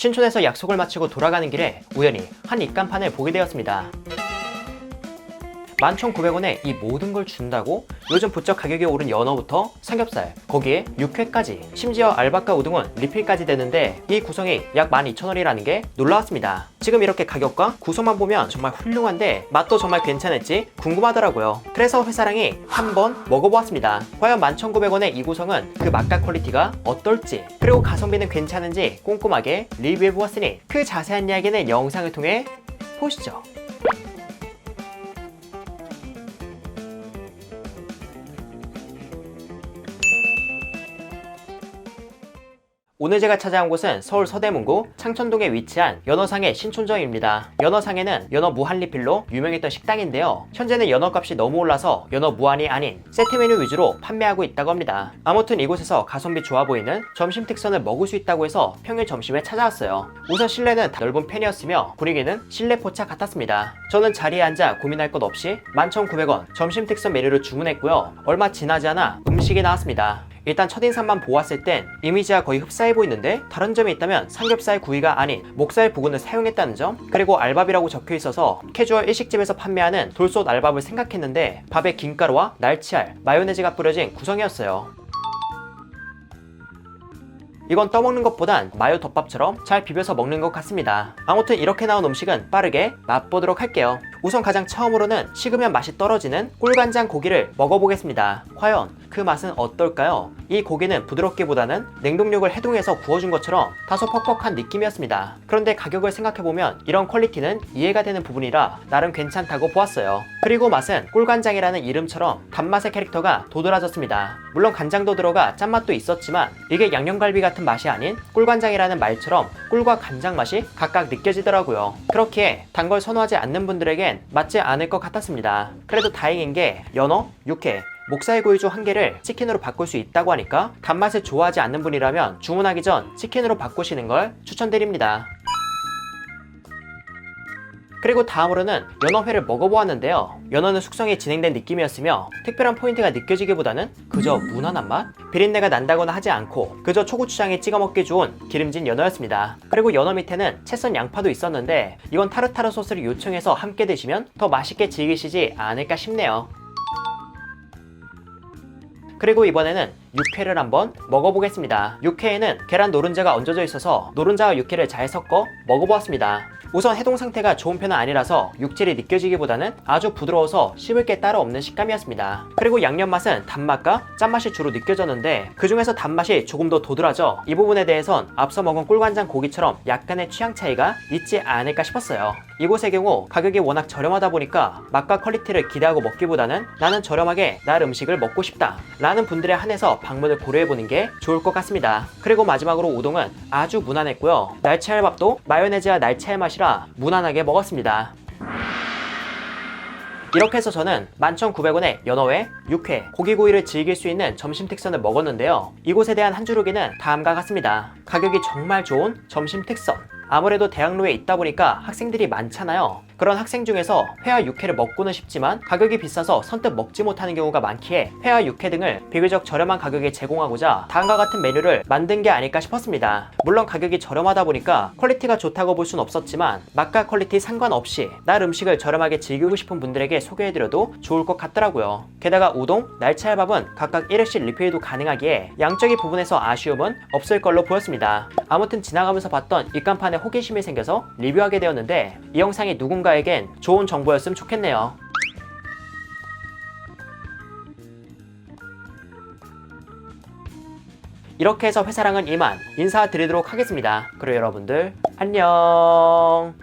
신촌에서 약속을 마치고 돌아가는 길에 우연히 한 입간판을 보게 되었습니다. 11,900원에 이 모든 걸 준다고? 요즘 부쩍 가격이 오른 연어부터 삼겹살, 거기에 육회까지, 심지어 알바카 우동은 리필까지 되는데 이 구성이 약 12,000원이라는 게 놀라웠습니다. 지금 이렇게 가격과 구성만 보면 정말 훌륭한데 맛도 정말 괜찮을지 궁금하더라고요. 그래서 회사랑이 한번 먹어보았습니다. 과연 11,900원의 이 구성은 그 맛과 퀄리티가 어떨지 그리고 가성비는 괜찮은지 꼼꼼하게 리뷰해보았으니 그 자세한 이야기는 영상을 통해 보시죠. 오늘 제가 찾아온 곳은 서울 서대문구 창천동에 위치한 연어상의 신촌점입니다. 연어상에는 연어 무한리필로 유명했던 식당인데요. 현재는 연어값이 너무 올라서 연어 무한이 아닌 세트 메뉴 위주로 판매하고 있다고 합니다. 아무튼 이곳에서 가성비 좋아 보이는 점심 특선을 먹을 수 있다고 해서 평일 점심에 찾아왔어요. 우선 실내는 넓은 펜이었으며 분위기는 실내 포차 같았습니다. 저는 자리에 앉아 고민할 것 없이 11,900원 점심 특선 메뉴를 주문했고요. 얼마 지나지 않아 음식이 나왔습니다. 일단 첫인상만 보았을 땐 이미지와 거의 흡사해 보이는데 다른 점이 있다면 삼겹살 구이가 아닌 목살 부근을 사용했다는 점 그리고 알밥이라고 적혀 있어서 캐주얼 일식집에서 판매하는 돌솥 알밥을 생각했는데 밥에 김가루와 날치알, 마요네즈가 뿌려진 구성이었어요. 이건 떠먹는 것보단 마요 덮밥처럼 잘 비벼서 먹는 것 같습니다. 아무튼 이렇게 나온 음식은 빠르게 맛보도록 할게요. 우선 가장 처음으로는 식으면 맛이 떨어지는 꿀간장 고기를 먹어보겠습니다. 과연 그 맛은 어떨까요? 이 고기는 부드럽기보다는 냉동육을 해동해서 구워준 것처럼 다소 퍽퍽한 느낌이었습니다. 그런데 가격을 생각해보면 이런 퀄리티는 이해가 되는 부분이라 나름 괜찮다고 보았어요. 그리고 맛은 꿀간장이라는 이름처럼 단맛의 캐릭터가 도드라졌습니다. 물론 간장도 들어가 짠맛도 있었지만 이게 양념갈비 같은 맛이 아닌 꿀간장이라는 말처럼 꿀과 간장 맛이 각각 느껴지더라고요. 그렇기에 단걸 선호하지 않는 분들에 겐 맞지 않을 것 같았습니다. 그래도 다행인 게 연어, 육회, 목살 구이 중한 개를 치킨으로 바꿀 수 있다고 하니까 단맛을 좋아하지 않는 분이라면 주문하기 전 치킨으로 바꾸시는 걸 추천드립니다. 그리고 다음으로는 연어회를 먹어보았는데요. 연어는 숙성이 진행된 느낌이었으며 특별한 포인트가 느껴지기보다는 그저 무난한 맛? 비린내가 난다거나 하지 않고 그저 초고추장에 찍어 먹기 좋은 기름진 연어였습니다. 그리고 연어 밑에는 채썬 양파도 있었는데 이건 타르타르 소스를 요청해서 함께 드시면 더 맛있게 즐기시지 않을까 싶네요. 그리고 이번에는 육회를 한번 먹어보겠습니다. 육회에는 계란 노른자가 얹어져 있어서 노른자와 육회를 잘 섞어 먹어보았습니다. 우선 해동 상태가 좋은 편은 아니라서 육질이 느껴지기보다는 아주 부드러워서 씹을 게 따로 없는 식감이었습니다. 그리고 양념 맛은 단맛과 짠맛이 주로 느껴졌는데 그 중에서 단맛이 조금 더 도드라져 이 부분에 대해선 앞서 먹은 꿀간장 고기처럼 약간의 취향 차이가 있지 않을까 싶었어요. 이곳의 경우 가격이 워낙 저렴하다 보니까 맛과 퀄리티를 기대하고 먹기보다는 나는 저렴하게 날 음식을 먹고 싶다 라는 분들에 한해서 방문을 고려해보는 게 좋을 것 같습니다. 그리고 마지막으로 우동은 아주 무난했고요. 날치알밥도 마요네즈와 날치알 맛이 라 무난하게 먹었습니다. 이렇게 해서 저는 11,900원에 연어회, 육회, 고기구이를 즐길 수 있는 점심 특선을 먹었는데요. 이곳에 대한 한 줄후기는 다음과 같습니다. 가격이 정말 좋은 점심 특선. 아무래도 대학로에 있다 보니까 학생들이 많잖아요. 그런 학생 중에서 회와 육회를 먹고는 싶지만 가격이 비싸서 선뜻 먹지 못하는 경우가 많기에 회와 육회 등을 비교적 저렴한 가격에 제공하고자 다음과 같은 메뉴를 만든 게 아닐까 싶었습니다. 물론 가격이 저렴하다 보니까 퀄리티가 좋다고 볼 순 없었지만 맛과 퀄리티 상관없이 날 음식을 저렴하게 즐기고 싶은 분들에게 소개해드려도 좋을 것 같더라고요. 게다가 우동, 날치알밥은 각각 1회씩 리필도 가능하기에 양적인 부분에서 아쉬움은 없을 걸로 보였습니다. 아무튼 지나가면서 봤던 입간판에 호기심이 생겨서 리뷰하게 되었는데 이 영상이 누군가 에겐 좋은 정보였으면 좋겠네요. 이렇게 해서 회사랑은 이만 인사드리도록 하겠습니다. 그리고 여러분들 안녕.